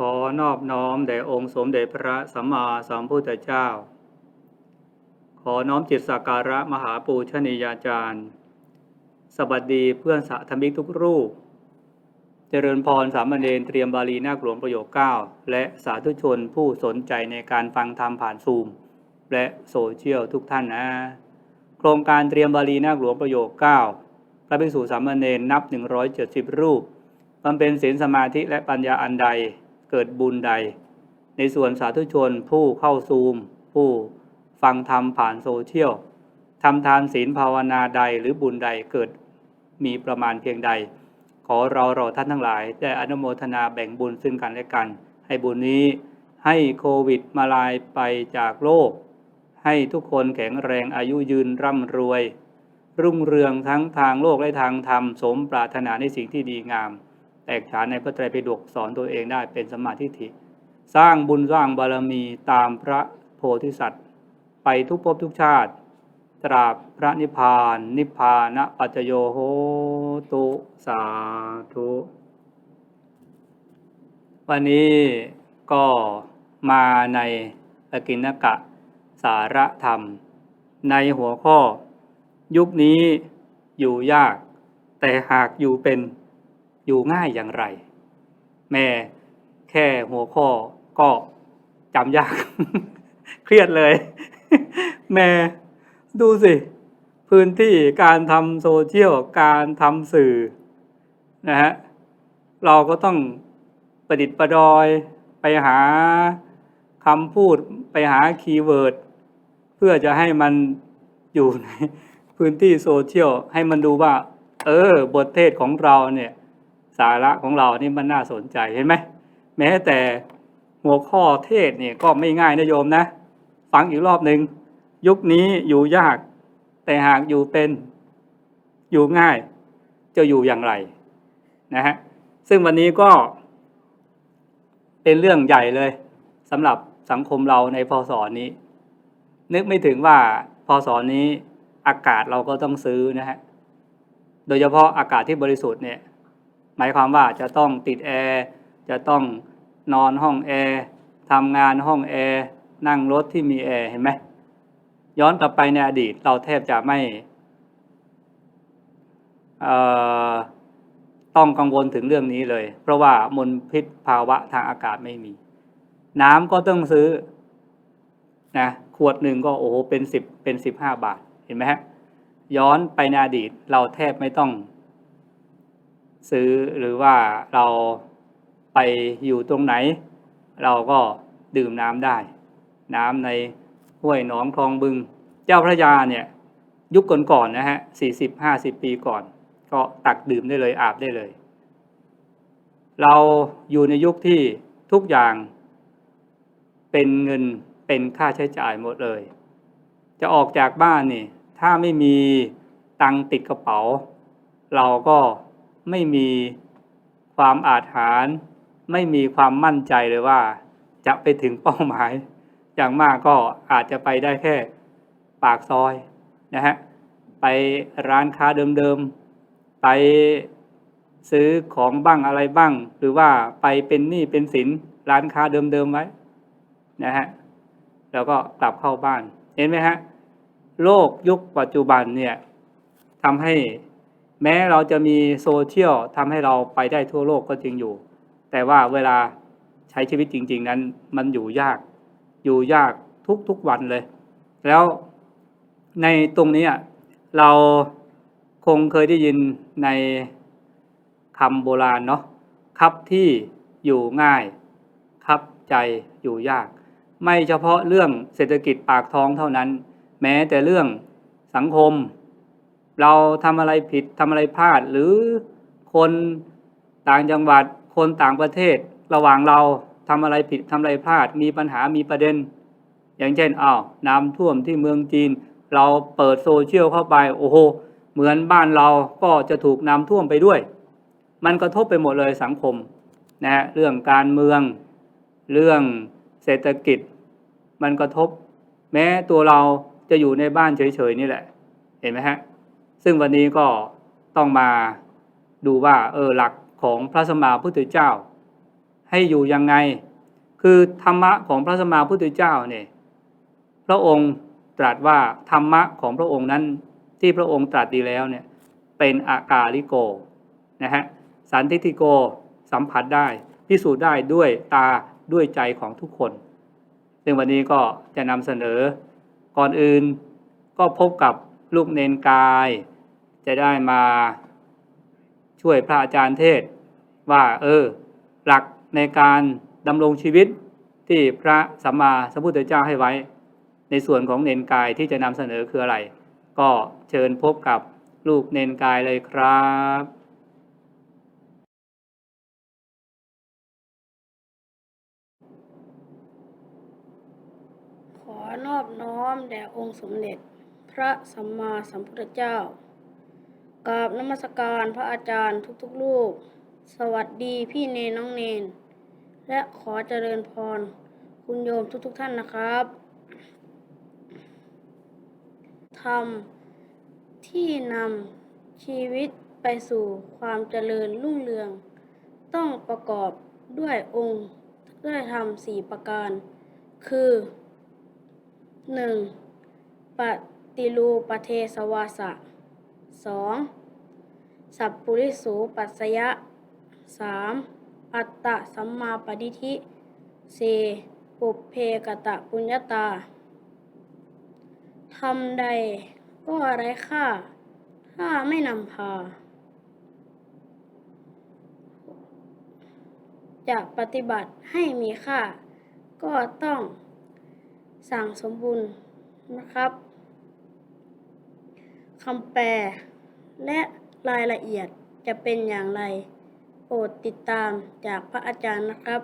ขอนอบน้อมแด่องค์สมเด็จพระสัมมาสัมพุทธเจ้า ขอน้อมจิตสักการะมหาปูชนียาจารย์ สวัสดีเพื่อนสาธมิกทุกรูป เจริญพรสามเณรเตรียมบาลีนาคหลวงประโยคเก้าและสาธุชนผู้สนใจในการฟังธรรมผ่านซูม และโซเชียลทุกท่านนะ โครงการเตรียมบาลีนาคหลวงประโยคเก้าพระภิกษุสามเณรนับ 170 รูปบำเพ็ญศีลสมาธิและปัญญาอันใด เกิดบุญใด ในส่วนสาธุชนผู้เข้าซูม ผู้ฟังธรรมผ่านโซเชียลทำทานศีลภาวนาใดหรือบุญใดเกิดมีประมาณเพียงใด ขอเราเราท่านทั้งหลายได้อนุโมทนาแบ่งบุญซึ่งกันและกัน ให้บุญนี้ให้โควิดมาลายไปจากโลก ให้ทุกคนแข็งแรงอายุยืนร่ำรวย รุ่งเรืองทั้งทางโลกและทางธรรมสมปรารถนาในสิ่งที่ดีงาม แตกฉานในพระไตรปิฎกสอนตัวเองได้เป็นสมาธิฐิ สร้างบุญสร้างบารมีตามพระโพธิสัตว์ ไปทุกภพทุกชาติ ตราบพระนิพพาน นิพพานะปัจจโยโหตุสาธุ วันนี้ก็มาในอกินกะสารธรรม ในหัวข้อ ยุคนี้อยู่ยาก แต่หากอยู่เป็น อยู่ง่ายอย่างไร แม่แค่หัวข้อก็จำยาก เครียดเลย แม่ดูสิ พื้นที่การทำโซเชียลการทำสื่อนะฮะเราก็ต้องประดิษฐ์ประดอยไปหาคำพูดไปหาคีย์เวิร์ดเพื่อจะให้มันอยู่ในพื้นที่โซเชียลให้มันดูว่า เออบทเทศของเราเนี่ย สาระของเรานี่มันน่าสนใจเห็นไหมแม้แต่หัวข้อเทศเนี่ยก็ไม่ง่ายนะโยมนะ ฟังอีกรอบหนึ่งยุคนี้อยู่ยาก แต่หากอยู่เป็นอยู่ง่าย จะอยู่อย่างไรนะฮะซึ่งวันนี้ก็เป็นเรื่องใหญ่เลยสำหรับสังคมเราในพศนี้ นึกไม่ถึงว่าพศนี้อากาศเราก็ต้องซื้อนะฮะโดยเฉพาะอากาศที่บริสุทธิ์เนี่ย หมายความว่าจะต้องติดแอร์จะต้องนอนห้องแอร์ทำงานห้องแอร์นั่งรถที่มีแอร์เห็นไหมย้อนกลับไปในอดีตเราแทบจะไม่ต้องกังวลถึงเรื่องนี้เลย เพราะว่ามลพิษภาวะทางอากาศไม่มี น้ำก็ต้องซื้อนะขวดหนึ่งก็โอ้โหเป็นสิบเป็นสิบห้าบาทเห็นไหมฮะย้อนไปในอดีตเราแทบไม่ต้อง ซื้อหรือว่าเราไปอยู่ตรงไหน เราก็ดื่มน้ำได้ น้ำในห้วยหนองคลองบึง เจ้าพระยาเนี่ยยุคก่อนๆนนะฮะสี่สิบห้าสิบปีก่อน ก็ตักดื่มได้เลยอาบได้เลย เราอยู่ในยุคที่ทุกอย่างเป็นเงินเป็นค่าใช้จ่ายหมดเลย จะออกจากบ้านนี่ถ้าไม่มีตังติดกระเป๋า เราก็ ไม่มีความอาถรรพ์ไม่มีความมั่นใจเลยว่า จะไปถึงเป้าหมาย อย่างมากก็อาจจะไปได้แค่ปากซอยนะฮะไปร้านค้าเดิมๆ ไปซื้อของบ้างอะไรบ้าง หรือว่าไปเป็นหนี้เป็นสินร้านค้าเดิมๆไว้นะฮะแล้วก็กลับเข้าบ้าน เห็นไหมฮะโลกยุคปัจจุบันเนี่ยทำให้ แม้เราจะมีโซเชียลทำให้เราไปได้ทั่วโลกก็จริงอยู่ แต่ว่าเวลาใช้ชีวิตจริง ๆ นั้น มันอยู่ยาก อยู่ยากทุกๆวันเลย แล้วในตรงนี้เราคงเคยได้ยินในคำโบราณเนาะครับที่อยู่ง่าย ครับใจอยู่ยาก ไม่เฉพาะเรื่องเศรษฐกิจปากท้องเท่านั้น แม้แต่เรื่องสังคม เราทำอะไรผิดทำอะไรพลาด หรือคนต่างจังหวัด คนต่างประเทศ ระหว่างเราทำอะไรผิดทำอะไรพลาด มีปัญหามีประเด็น อย่างเช่นอ้าวน้ำท่วมที่เมืองจีน เราเปิดโซเชียลเข้าไป โอ้โห เหมือนบ้านเราก็จะถูกน้ำท่วมไปด้วย มันกระทบไปหมดเลยสังคมนะฮะเรื่องการเมือง เรื่องเศรษฐกิจ มันกระทบ แม้ตัวเราจะอยู่ในบ้านเฉยๆนี่แหละ เห็นไหมฮะ ซึ่งวันนี้ก็ต้องมาดูว่าเออหลักของพระสมมาพุทธเจ้า ให้อยู่ยังไง คือธรรมะของพระสมมาพุทธเจ้าเนี่ยพระองค์ตรัสว่าธรรมะของพระองค์นั้นที่พระองค์ตรัสดีแล้วเนี่ยเป็นอากาลิโกนะฮะสันทิติโกสัมผัสได้พิสูจน์ได้ด้วยตาด้วยใจของทุกคน ซึ่งวันนี้ก็จะนำเสนอก่อนอื่นก็พบกับ ลูกเนนกาย จะได้มาช่วยพระอาจารย์เทศ ว่าเออ หลักในการดำรงชีวิตที่พระสัมมาสัมพุทธเจ้าให้ไว้ ในส่วนของเนนกายที่จะนำเสนอคืออะไร ก็เชิญพบกับลูกเนนกายเลยครับขอนอบน้อมแด่องค์สมเด็จ ระสัมมาสัมพุทธเจ้ากราบนมัสการพระอาจารย์ทุกๆรูป สวัสดีพี่เนนน้องเนน และขอเจริญพร คุณโยมทุกๆท่านนะครับธรรมที่นำชีวิตไปสู่ความเจริญรุ่งเรือง ต้องประกอบด้วยองค์ด้วยธรรมสี่ประการ คือหนึ่ง ปฏิรูปเทสวาสะสองสัพปุริสูปัสยะสามอัตตะสัมมาปฏิทิสี่ปุเพกตะปุญญาตาทำใดก็ไรค่า ถ้าไม่นำพา จะปฏิบัติให้มีค่า ก็ต้องสั่งสมบูรณ์นะครับ คำแปล และรายละเอียดจะเป็นอย่างไร โปรดติดตามจากพระอาจารย์นะครับ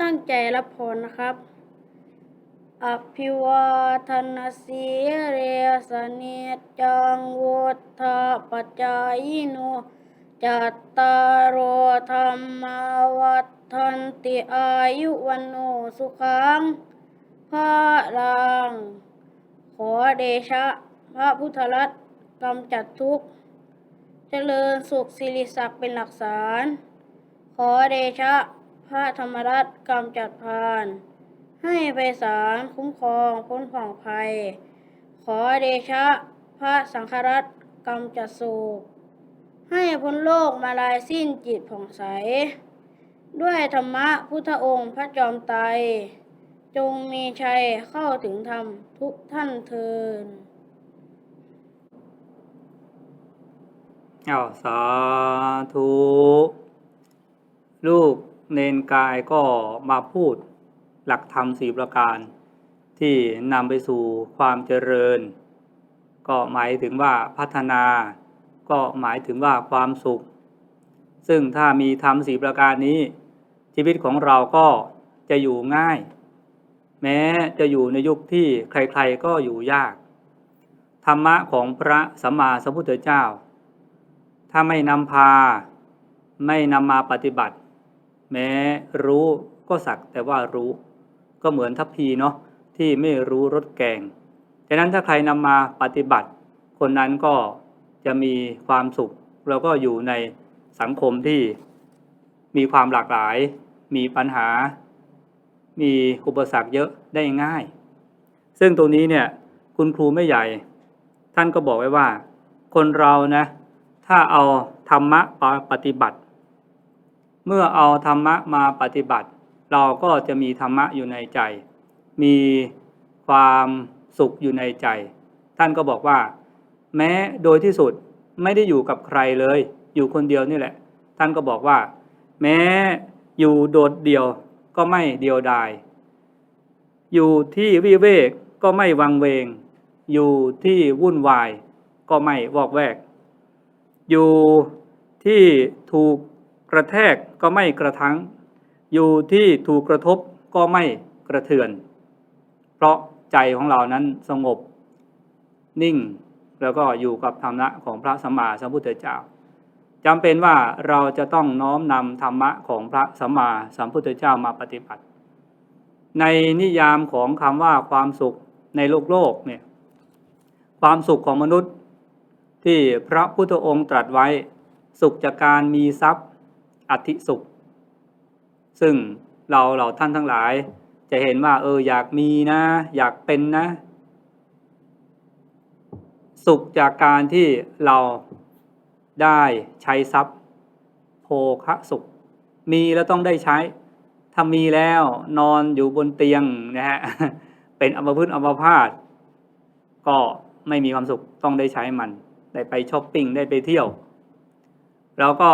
ตั้งใจรับพรนะครับ อภิวาทนาสีเรสเนจังวุฒาปจายโนจัตตารโอธรรมาวัฏันติอายุวันโนสุขังพระรังขอเดชะ พระพุทธรัตน์กำจัดทุกข์ เจริญสุขสิริศักดิ์เป็นหลักฐาน ขอเดชะ พระธรรมรัตน์กำจัดพาน ให้ไปสารคุ้มครองพ้นผ่องภัย ขอเดชะ พระสังฆรัตน์กำจัดโศกให้พ้นโลกมาลายสิ้นจิตผ่องใส ด้วยธรรมะพุทธองค์พระจอมไตรจงมีชัยเข้าถึงธรรมทุกท่านเทิน เอาสาธุลูกเนนกายก็มาพูดหลักธรรมสี่ประการ ที่นำไปสู่ความเจริญ ก็หมายถึงว่าพัฒนา ก็หมายถึงว่าความสุข ซึ่งถ้ามีธรรมสี่ประการนี้ ชีวิตของเราก็จะอยู่ง่าย แม้จะอยู่ในยุคที่ใครๆก็อยู่ยาก ธรรมะของพระสัมมาสัมพุทธเจ้า ถ้าไม่นำพา ไม่นำมาปฏิบัติ แม้รู้ก็สักแต่ว่ารู้ ก็เหมือนทัพพีเนาะที่ไม่รู้รสแกงฉะนั้นถ้าใครนำมาปฏิบัติ คนนั้นก็จะมีความสุข แล้วก็อยู่ในสังคมที่มีความหลากหลาย มีปัญหา มีอุปสรรคเยอะได้ง่าย ซึ่งตรงนี้เนี่ยคุณครูไม่ใหญ่ ท่านก็บอกไว้ว่า คนเรานะ ถ้าเอาธรรมะมาปฏิบัติ เมื่อเอาธรรมะมาปฏิบัติ เราก็จะมีธรรมะอยู่ในใจ มีความสุขอยู่ในใจ ท่านก็บอกว่า แม้โดยที่สุดไม่ได้อยู่กับใครเลย อยู่คนเดียวนี่แหละ ท่านก็บอกว่า แม้อยู่โดดเดี่ยวก็ไม่เดียวดาย อยู่ที่วิเวกก็ไม่วังเวง อยู่ที่วุ่นวาย ก็ไม่วอกแวก อยู่ที่ถูกกระแทกก็ไม่กระทังอยู่ที่ถูกกระทบก็ไม่กระเทือน เพราะใจของเรานั้นสงบ นิ่ง แล้วก็อยู่กับธรรมะของพระสัมมาสัมพุทธเจ้าจำเป็นว่าเราจะต้องน้อมนำธรรมะของพระสัมมาสัมพุทธเจ้ามาปฏิบัติ ในนิยามของคำว่าความสุขในโลกโลกเนี่ยความสุขของมนุษย์ ที่พระพุทธองค์ตรัสไว้ สุขจากการมีทรัพย์อธิสุข ซึ่งเราเราท่านทั้งหลาย จะเห็นว่า เอออยากมีนะ อยากเป็นนะ สุขจากการที่เราได้ใช้ทรัพย์ โภคะสุข มีแล้วต้องได้ใช้ถ้ามีแล้วนอนอยู่บนเตียงนะฮะเป็นอัมพฤกษ์อัมพาตก็ไม่มีความสุขต้องได้ใช้มัน ได้ไปช้อปปิ้งได้ไปเที่ยวแล้วก็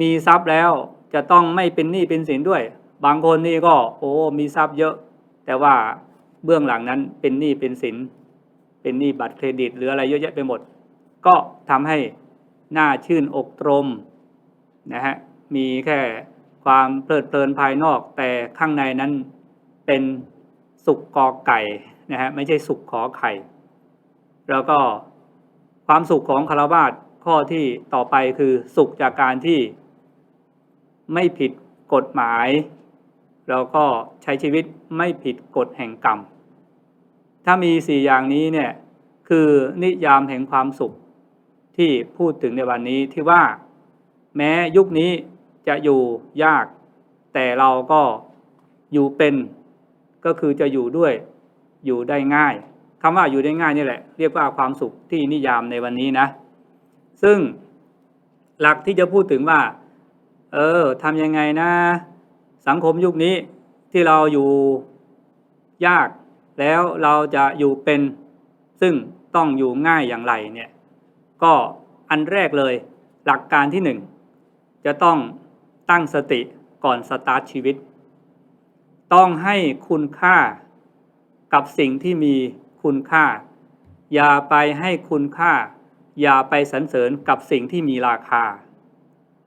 มีทรัพย์แล้วจะต้องไม่เป็นหนี้เป็นสินด้วย บางคนนี่ก็ โอ้มีทรัพย์เยอะ แต่ว่าเบื้องหลังนั้นเป็นหนี้เป็นสิน เป็นหนี้บัตรเครดิตหรืออะไรเยอะแยะไปหมด ก็ทำให้หน้าชื่นอกตรมนะฮะมีแค่ความเพลิดเพลินภายนอก แต่ข้างในนั้นเป็นสุขกอไก่นะฮะไม่ใช่สุขขอไข่ แล้วก็ ความสุขของคารวาสข้อที่ต่อไปคือสุขจากการที่ไม่ผิดกฎหมาย แล้วก็ใช้ชีวิตไม่ผิดกฎแห่งกรรม ถ้ามีสี่อย่างนี้เนี่ยคือนิยามแห่งความสุขที่พูดถึงในวันนี้ที่ว่า แม้ยุคนี้จะอยู่ยาก แต่เราก็อยู่เป็นก็คือจะอยู่ด้วยอยู่ได้ง่าย คำว่าอยู่ได้ง่ายนี่แหละ เรียกว่าความสุขที่นิยามในวันนี้นะ ซึ่งหลักที่จะพูดถึงว่า เออทำยังไงนะ สังคมยุคนี้ที่เราอยู่ยาก แล้วเราจะอยู่เป็น ซึ่งต้องอยู่ง่ายอย่างไรเนี่ย ก็อันแรกเลย หลักการที่หนึ่งจะต้องตั้งสติก่อนสตาร์ทชีวิต ต้องให้คุณค่ากับสิ่งที่มี คุณค่า อย่าไปให้คุณค่า อย่าไปสรรเสริญกับสิ่งที่มีราคา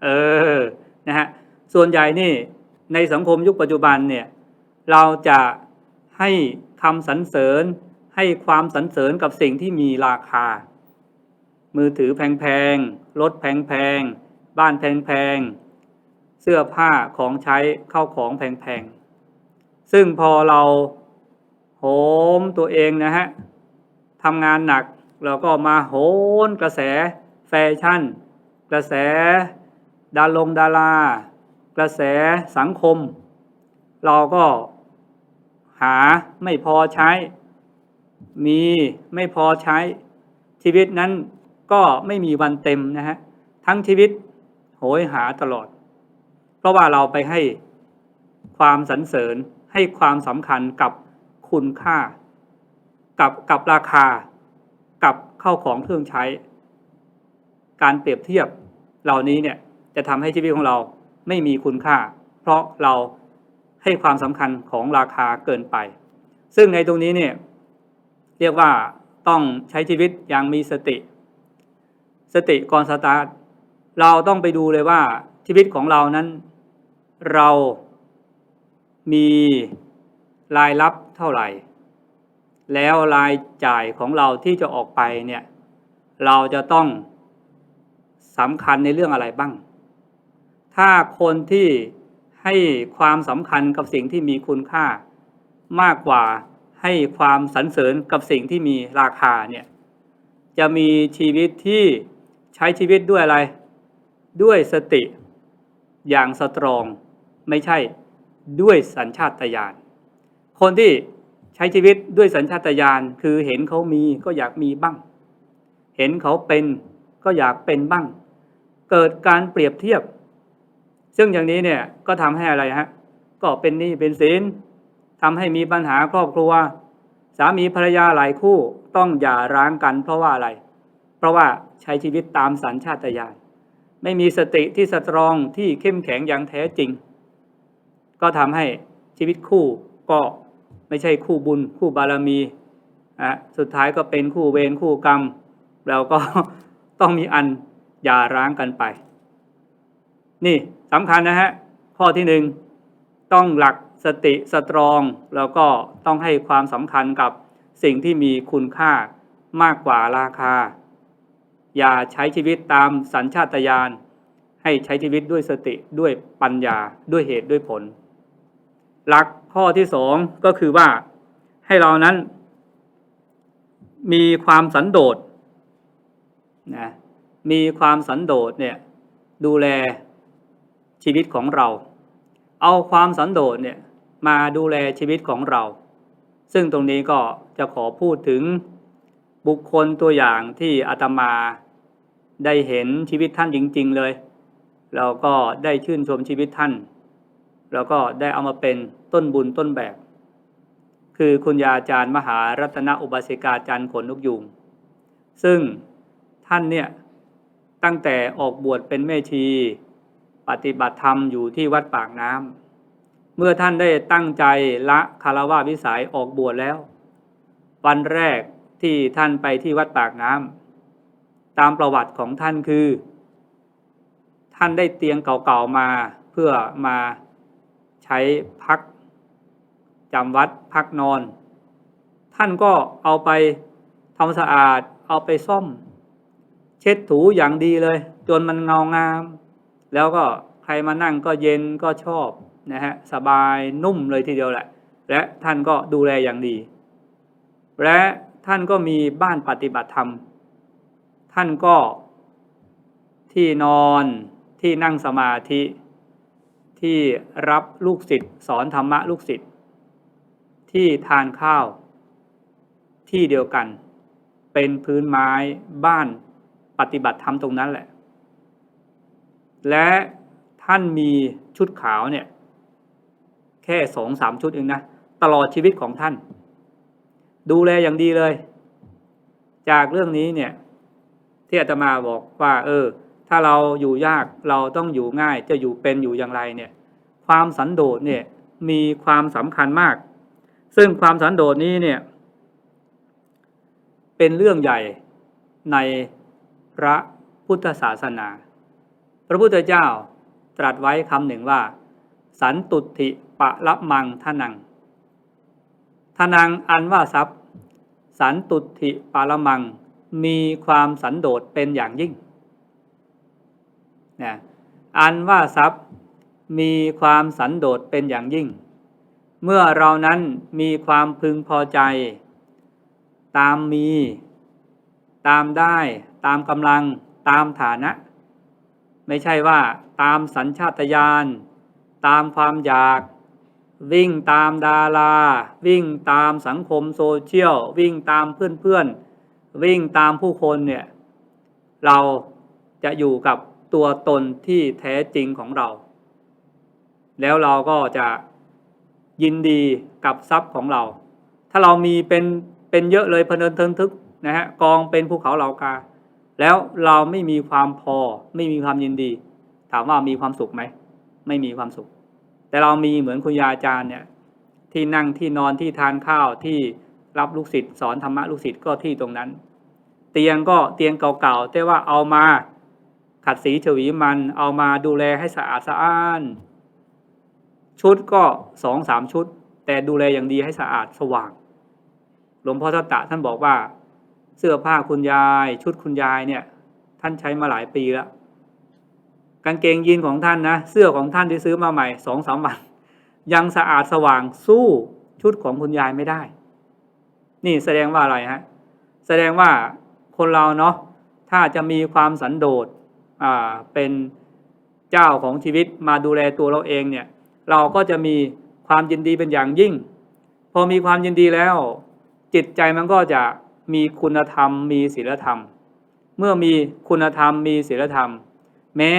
เออนะฮะส่วนใหญ่นี่ในสังคมยุคปัจจุบันเนี่ยเราจะให้คำสรรเสริญให้ความสรรเสริญกับสิ่งที่มีราคา มือถือแพงๆรถแพงๆบ้านแพงๆเสื้อผ้าของใช้เข้าของแพงๆซึ่งพอเรา โหมตัวเองนะฮะทำงานหนักเราก็มาโหนกระแสแฟชั่น กระแสดาลงดารา กระแสสังคม เราก็หาไม่พอใช้ มีไม่พอใช้ ชีวิตนั้นก็ไม่มีวันเต็มนะฮะทั้งชีวิตโหยหาตลอด เพราะว่าเราไปให้ความสรรเสริญให้ความสำคัญกับ คุณค่า กับกับราคา กับเข้าของเครื่องใช้ การเปรียบเทียบเหล่านี้เนี่ยจะทำให้ชีวิตของเราไม่มีคุณค่า เพราะเราให้ความสำคัญของราคาเกินไป ซึ่งในตรงนี้เนี่ยเรียกว่าต้องใช้ชีวิตอย่างมีสติ สติก่อนสตาร์ทเราต้องไปดูเลยว่าชีวิตของเรานั้น เรามี รายรับเท่าไหร่ แล้วรายจ่ายของเราที่จะออกไปเนี่ยเราจะต้องสำคัญในเรื่องอะไรบ้าง ถ้าคนที่ให้ความสำคัญกับสิ่งที่มีคุณค่า มากกว่าให้ความสรรเสริญกับสิ่งที่มีราคาเนี่ยจะมีชีวิตที่ใช้ชีวิตด้วยอะไร ด้วยสติอย่างสตรอง ไม่ใช่ด้วยสัญชาตญาณ คนที่ใช้ชีวิตด้วยสัญชาตญาณคือเห็นเขามีก็อยากมีบ้าง เห็นเขาเป็นก็อยากเป็นบ้าง เกิดการเปรียบเทียบ ซึ่งอย่างนี้เนี่ยก็ทำให้อะไรฮะก็เป็นหนี้เป็นสินทำให้มีปัญหาครอบครัว สามีภรรยาหลายคู่ต้องหย่าร้างกันเพราะว่าอะไร เพราะว่าใช้ชีวิตตามสัญชาตญาณไม่มีสติที่สตรองที่เข้มแข็งอย่างแท้จริง ก็ทำให้ชีวิตคู่ก็ ไม่ใช่คู่บุญคู่บารมีอะสุดท้ายก็เป็นคู่เวรคู่กรรมแล้วก็ต้องมีอันหย่าร้างกันไป นี่สำคัญนะฮะข้อที่หนึ่งต้องหลักสติสตรอง แล้วก็ต้องให้ความสำคัญกับสิ่งที่มีคุณค่ามากกว่าราคา อย่าใช้ชีวิตตามสัญชาตญาณให้ใช้ชีวิตด้วยสติด้วยปัญญาด้วยเหตุด้วยผล หลักข้อที่สองก็คือว่าให้เรานั้น มีความสันโดษนะมีความสันโดษเนี่ยดูแลชีวิตของเรา เอาความสันโดษเนี่ยมาดูแลชีวิตของเรา ซึ่งตรงนี้ก็จะขอพูดถึงบุคคลตัวอย่างที่อาตมาได้เห็นชีวิตท่านจริง ๆ เลย เราก็ได้ชื่นชมชีวิตท่าน แล้วก็ได้เอามาเป็นต้นบุญต้นแบบ คือคุณยาอาจารย์มหารัตนอุบาสิกาจารย์ขนนกยูงซึ่งท่านเนี่ยตั้งแต่ออกบวชเป็นแม่ชี ปฏิบัติธรรมอยู่ที่วัดปากน้ำเมื่อท่านได้ตั้งใจละคารวะวิสัยออกบวชแล้ว วันแรกที่ท่านไปที่วัดปากน้ำตามประวัติของท่านคือ ท่านได้เตียงเก่าๆมาเพื่อมา ช้พักจำวัดพักนอน ท่านก็เอาไปทำสะอาดเอาไปซ่อม เช็ดถูอย่างดีเลย จนมันเงางาม แล้วก็ใครมานั่งก็เย็นก็ชอบนะฮะสบายนุ่มเลยทีเดียวแหละ และท่านก็ดูแลอย่างดี และท่านก็มีบ้านปฏิบัติธรรม ท่านก็ที่นอนที่นั่งสมาธิ ที่รับลูกศิษย์สอนธรรมะลูกศิษย์ที่ทานข้าว ที่เดียวกัน เป็นพื้นไม้บ้านปฏิบัติธรรมตรงนั้นแหละ และท่านมีชุดขาวเนี่ย แค่สองสามชุดเองนะ ตลอดชีวิตของท่าน ดูแลอย่างดีเลย จากเรื่องนี้เนี่ย ที่อาตมาบอกว่า เออ ถ้าเราอยู่ยากเราต้องอยู่ง่ายจะอยู่เป็นอยู่อย่างไรเนี่ยความสันโดษเนี่ยมีความสำคัญมาก ซึ่งความสันโดษนี้เนี่ยเป็นเรื่องใหญ่ในพระพุทธศาสนา พระพุทธเจ้าตรัสไว้คำหนึ่งว่า สันตุติปะละมังทนังทนังอันว่าทรัพย์ สันตุติปะละมังมีความสันโดษเป็นอย่างยิ่ง นะอันว่าทรัพย์มีความสันโดษเป็นอย่างยิ่ง เมื่อเรานั้นมีความพึงพอใจ ตามมี ตามได้ตามกำลังตามฐานะ ไม่ใช่ว่าตามสัญชาตญาณตามความอยาก วิ่งตามดารา วิ่งตามสังคมโซเชียล วิ่งตามเพื่อนๆ วิ่งตามผู้คนเนี่ย เราจะอยู่กับ ตัวตนที่แท้จริงของเรา แล้วเราก็จะยินดีกับทรัพย์ของเรา ถ้าเรามีเป็นเป็นเยอะเลยพเนินเทินทึกนะฮะกองเป็นภูเขาเหล่ากา แล้วเราไม่มีความพอไม่มีความยินดี ถามว่ามีความสุขไหมไม่มีความสุข แต่เรามีเหมือนคุณยาอาจารย์เนี่ยที่นั่งที่นอนที่ทานข้าวที่รับลูกศิษย์สอนธรรมะลูกศิษย์ก็ที่ตรงนั้น เตียงก็เตียงเก่าๆแต่ว่าเอามา ขัดสีฉวีมันเอามาดูแลให้สะอาดสะอ้าน ชุดก็สองสามชุด แต่ดูแลอย่างดีให้สะอาดสว่าง หลวงพ่อทัตตะท่านบอกว่า เสื้อผ้าคุณยาย ชุดคุณยายเนี่ย ท่านใช้มาหลายปีแล้วกางเกงยีนของท่านนะ เสื้อของท่านที่ซื้อมาใหม่สองสามวัน ยังสะอาดสว่างสู้ชุดของคุณยายไม่ได้ นี่แสดงว่าอะไรฮะ แสดงว่าคนเราเนาะถ้าจะมีความสันโดษ เป็นเจ้าของชีวิตมาดูแลตัวเราเองเนี่ย เราก็จะมีความยินดีเป็นอย่างยิ่ง พอมีความยินดีแล้ว จิตใจมันก็จะมีคุณธรรม มีศีลธรรม เมื่อมีคุณธรรมมีศีลธรรม แม้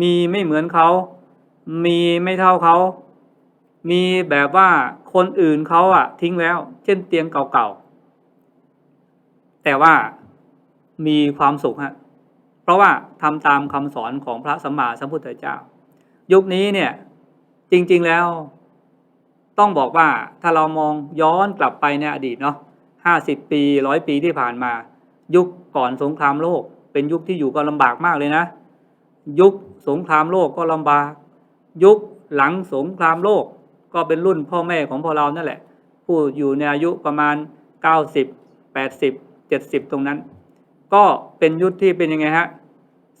มีไม่เหมือนเขา มีไม่เท่าเขา มีแบบว่าคนอื่นเขาอะทิ้งแล้ว เช่นเตียงเก่าๆ แต่ว่ามีความสุขฮะ ราะว่าทำตามคำสอนของพระสัมมาสัมพุทธเจ้า ยุคนี้เนี่ยจริง ๆแล้ว ต้องบอกว่าถ้าเรามองย้อนกลับไปในอดีตเนาะห้าสิบปีร้อยปีที่ผ่านมา ยุคก่อนสงครามโลก เป็นยุคที่อยู่ก็ลำบากมากเลยนะ ยุคสงครามโลกก็ลำบาก ยุคหลังสงครามโลกก็เป็นรุ่นพ่อแม่ของพวกเรานั่นแหละ ผู้อยู่ในอายุประมาณ 90 80 70 ตรงนั้น ก็เป็นยุคที่เป็นยังไงฮะ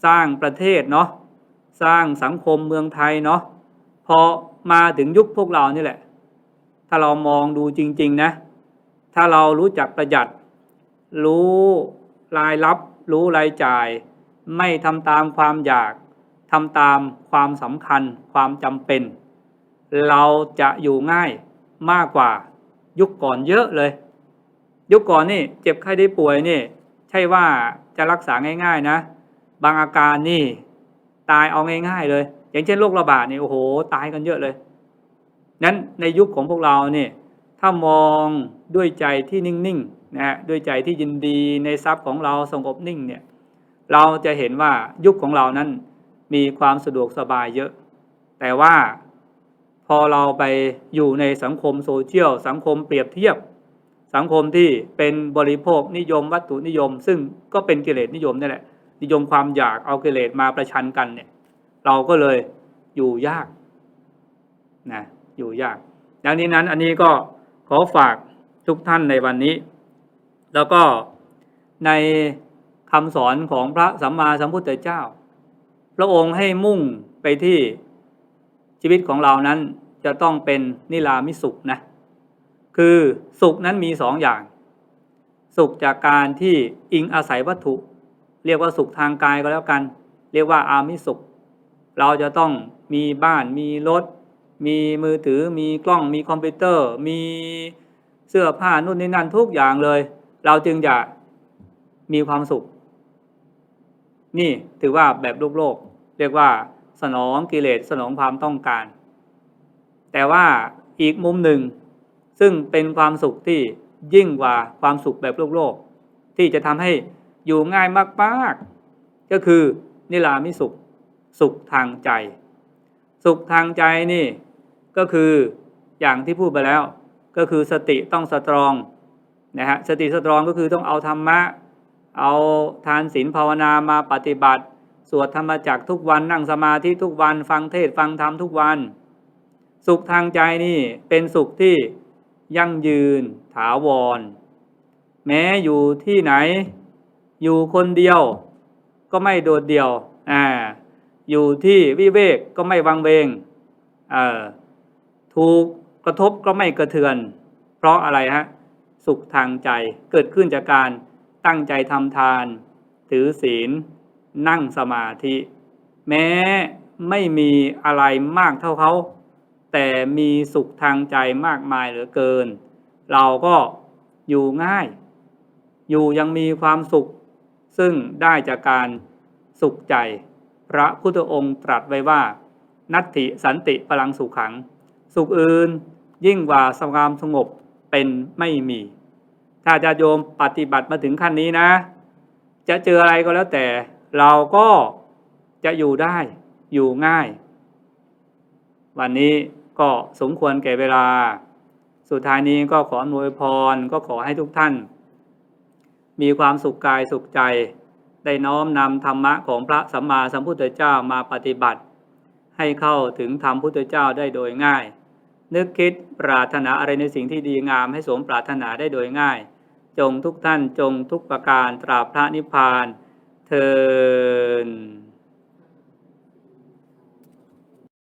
สร้างประเทศเนาะสร้างสังคมเมืองไทยเนาะพอมาถึงยุคพวกเรานี่แหละ ถ้าเรามองดูจริง ๆนะ ถ้าเรารู้จักประหยัด รู้รายรับ รู้รายจ่าย ไม่ทำตามความอยากทำตามความสำคัญความจำเป็น เราจะอยู่ง่ายมากกว่ายุคก่อนเยอะเลย ยุคก่อนนี่เจ็บไข้ได้ป่วยนี่ ใช่ว่าจะรักษาง่ายๆนะ บางอาการนี่ตายเอาง่าย ๆ เลย อย่างเช่นโรคระบาดนี่โอ้โห ตายกันเยอะเลย นั้นในยุคของพวกเราเนี่ยถ้ามองด้วยใจที่นิ่งๆนะฮะด้วยใจที่ยินดีในทรัพย์ของเราสงบนิ่งเนี่ยเราจะเห็นว่ายุคของเรานั้นมีความสะดวกสบายเยอะ แต่ว่าพอเราไปอยู่ในสังคมโซเชียลสังคมเปรียบเทียบ สังคมที่เป็นบริโภคนิยมวัตถุนิยม ซึ่งก็เป็นกิเลสนิยมนี่แหละ นิยมความอยากเอากิเลสมาประชันกันเนี่ย เราก็เลยอยู่ยากนะอยู่ยาก ดังนี้นั้นอันนี้ก็ขอฝากทุกท่านในวันนี้ แล้วก็ในคำสอนของพระสัมมาสัมพุทธเจ้า พระองค์ให้มุ่งไปที่ชีวิตของเรานั้นจะต้องเป็นนิรามิสุขนะ คือสุขนั้นมีสองอย่าง สุขจากการที่อิงอาศัยวัตถุ เรียกว่าสุขทางกายก็แล้วกัน เรียกว่าอามิสุข เราจะต้องมีบ้านมีรถ มีมือถือมีกล้องมีคอมพิวเตอร์ มีเสื้อผ้านู่นนี่นั่นทุกอย่างเลย เราจึงจะมีความสุข นี่ถือว่าแบบโลกโลก เรียกว่าสนองกิเลสสนองความต้องการ แต่ว่าอีกมุมหนึ่ง ซึ่งเป็นความสุขที่ยิ่งกว่าความสุขแบบโลกโลก ที่จะทำให้อยู่ง่ายมากๆ ก็คือนิรามิสุข สุขทางใจ สุขทางใจนี่ก็คืออย่างที่พูดไปแล้ว ก็คือสติต้องสตรองนะฮะสติสตรองก็คือต้องเอาธรรมะ เอาทานศีลภาวนามาปฏิบัติ สวดธรรมจักทุกวันนั่งสมาธิทุกวัน ฟังเทศฟังธรรมทุกวัน สุขทางใจนี่เป็นสุขที่ ยั่งยืน ถาวร แม้อยู่ที่ไหน อยู่คนเดียว ก็ไม่โดดเดี่ยวอ่าอยู่ที่วิเวกก็ไม่วังเวงเอ่อถูกกระทบก็ไม่กระเทือน เพราะอะไรฮะ สุขทางใจเกิดขึ้นจากการตั้งใจทำทาน ถือศีล นั่งสมาธิ แม้ไม่มีอะไรมากเท่าเขา แต่มีสุขทางใจมากมายเหลือเกิน เราก็อยู่ง่าย อยู่ยังมีความสุข ซึ่งได้จากการสุขใจ พระพุทธองค์ตรัสไว้ว่า นัตถิสันติพลังสุขขัง สุขอื่นยิ่งกว่าสงามสงบเป็นไม่มี ถ้าจะโยมปฏิบัติมาถึงขั้นนี้นะ จะเจออะไรก็แล้วแต่ เราก็จะอยู่ได้อยู่ง่าย วันนี้ ก็สมควรแก่เวลา สุดท้ายนี้ก็ขออวยพรก็ขอให้ทุกท่าน มีความสุขกายสุขใจ ได้น้อมนำธรรมะของพระสัมมาสัมพุทธเจ้ามาปฏิบัติ ให้เข้าถึงธรรมพุทธเจ้าได้โดยง่าย นึกคิดปรารถนาอะไรในสิ่งที่ดีงามให้สมปรารถนาได้โดยง่าย จงทุกท่านจงทุกประการตราพระนิพพานเทิน